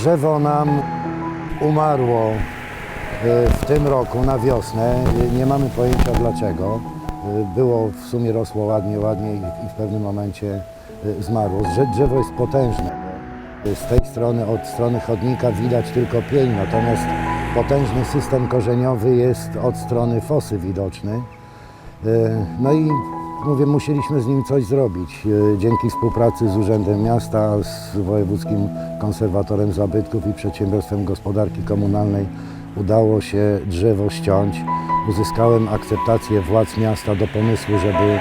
drzewo nam umarło e, w tym roku na wiosnę. Nie mamy pojęcia dlaczego. E, Było w sumie rosło ładnie, ładnie i w pewnym momencie e, zmarło. Drze- Drzewo jest potężne. Z tej strony, od strony chodnika widać tylko pień, natomiast potężny system korzeniowy jest od strony fosy widoczny. No i mówię, musieliśmy z nim coś zrobić. E, Dzięki współpracy z Urzędem Miasta, z Wojewódzkim Konserwatorem Zabytków i Przedsiębiorstwem Gospodarki Komunalnej udało się drzewo ściąć. Uzyskałem akceptację władz miasta do pomysłu, żeby e,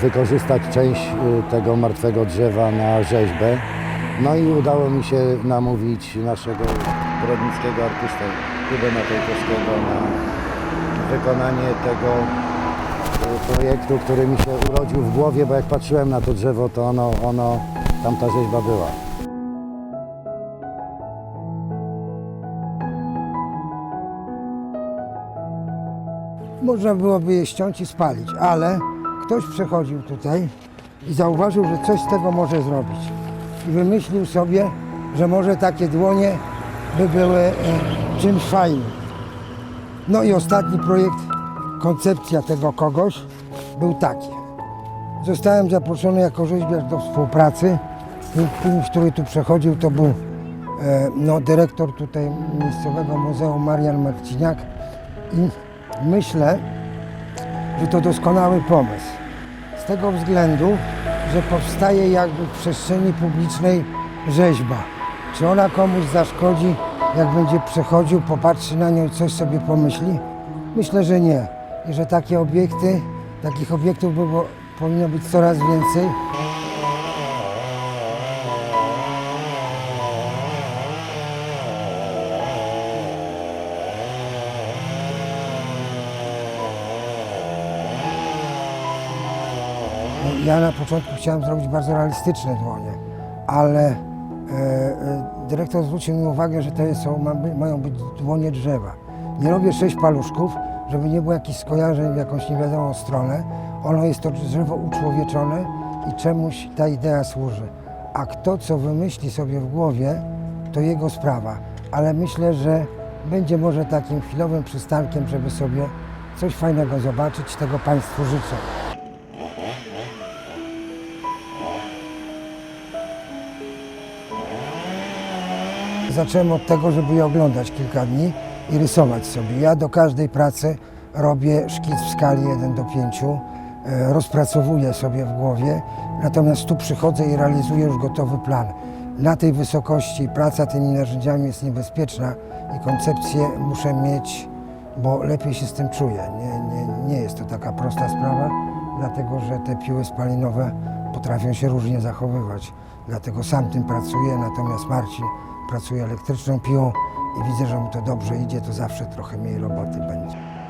wykorzystać część e, tego martwego drzewa na rzeźbę. No i udało mi się namówić naszego brodnickiego artystę Kubę Matejkowskiego na wykonanie tego projektu, który mi się urodził w głowie, bo jak patrzyłem na to drzewo, to ono, ono tam ta rzeźba była. Można byłoby je ściąć i spalić, ale ktoś przechodził tutaj i zauważył, że coś z tego może zrobić. I wymyślił sobie, że może takie dłonie by były e, czymś fajnym. No i ostatni projekt, koncepcja tego kogoś był taki. Zostałem zaproszony jako rzeźbiarz do współpracy. Tym, który tu przechodził, to był e, no, dyrektor tutaj miejscowego muzeum Marian Marciniak. I myślę, że to doskonały pomysł. Z tego względu, że powstaje jakby w przestrzeni publicznej rzeźba. Czy ona komuś zaszkodzi, jak będzie przechodził, popatrzy na nią coś sobie pomyśli? Myślę, że nie. I że takie obiekty, takich obiektów by było, powinno być coraz więcej. Ja na początku chciałem zrobić bardzo realistyczne dłonie, ale e, e, dyrektor zwrócił mi uwagę, że to są, ma, mają być dłonie drzewa. Nie robię sześć paluszków, żeby nie było jakichś skojarzeń w jakąś niewiadomą stronę. Ono jest to drzewo uczłowieczone i czemuś ta idea służy. A kto co wymyśli sobie w głowie, to jego sprawa. Ale myślę, że będzie może takim chwilowym przystankiem, żeby sobie coś fajnego zobaczyć. Tego Państwu życzę. Zacząłem od tego, żeby je oglądać kilka dni i rysować sobie. Ja do każdej pracy robię szkic w skali 1 do 5, e, rozpracowuję sobie w głowie, natomiast tu przychodzę i realizuję już gotowy plan. Na tej wysokości praca tymi narzędziami jest niebezpieczna i koncepcję muszę mieć, bo lepiej się z tym czuję. Nie, nie, nie jest to taka prosta sprawa, dlatego że te piły spalinowe potrafią się różnie zachowywać. Dlatego sam tym pracuję, natomiast Marcin pracuje elektryczną piłą i widzę, że mu to dobrze idzie, to zawsze trochę mniej roboty będzie.